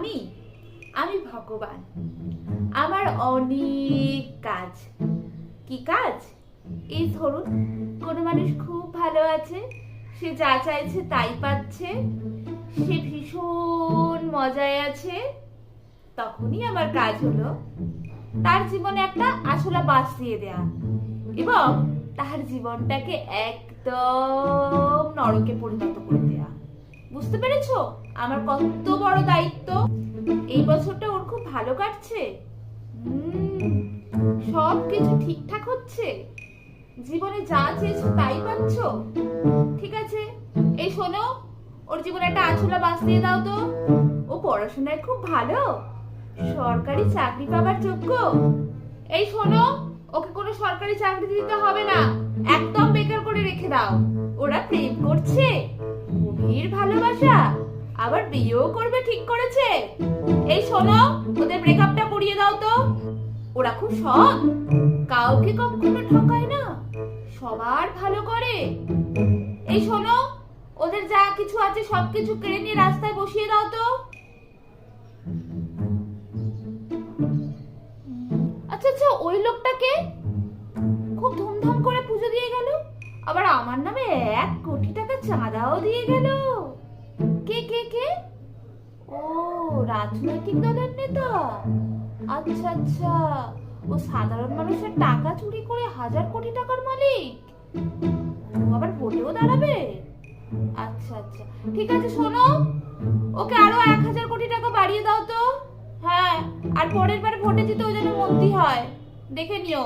আমি আমি ভগবান। আমার অনেক কাজ। কি কাজ? এই ধরুন, কোনো মানুষ খুব ভালো আছে, সে যা চাইছে তাই পাচ্ছে, সে ভীষণ মজায় আছে, তখনই আমার কাজ হলো তার জীবনে একটা আসলা বাস দিয়ে দেয়া এবং তার জীবনটাকে একদম নরকে পরিণত করে দেয়া। বুঝতে পেরেছ? আমার কত বড় দায়িত্ব। এই বছরটা ওর খুব ভালো কাটছে। সব কিছু ঠিকঠাক হচ্ছে? জীবনে যা চেয়েছো তাই পাচ্ছ? ঠিক আছে, এই শোনো, ওর জীবনে একটা আছলা বাস দিয়ে দাও তো। ও পড়াশোনায় খুব ভালো। সরকারি চাকরি পাবার যোগ্য। এই শোনো, ওকে কোনো সরকারি চাকরি দিতে হবে না। একদম বেকার করে রেখে দাও। ওরা প্রেম আবার বিয়েও করবে ঠিক করেছে। এই শোনো, ওদের ব্রেকআপটা করিয়ে দাও তো। ওরা খুব সৎ। কাউকে কখনো ঠকায় না। সবার ভালো করে। এই শোনো, ওদের যা কিছু আছে সবকিছু কেড়ে নিয়ে রাস্তায় বসিয়ে দাও তো। আচ্ছা আচ্ছা ওই লোকটাকে খুব ধুমধাম করে পুজো দিয়ে গেল। আবার আমার নামে এক কোটি টাকা চাঁদাও দিয়ে গেল। রাজনৈতিক দলের নেতা? আচ্ছা আচ্ছা। ও সাধারণ মানুষের টাকা চুরি করে হাজার কোটি টাকার মালিক? আবার ভোটেও দাঁড়াবে? আচ্ছা আচ্ছা। ঠিক আছে, শোনো। ওকে আরও এক হাজার কোটি টাকা বাড়িয়ে দাও তো। হ্যাঁ আর পরের বার ভোটে জিতে ও যেন মন্ত্রী হয়। দেখে নিও।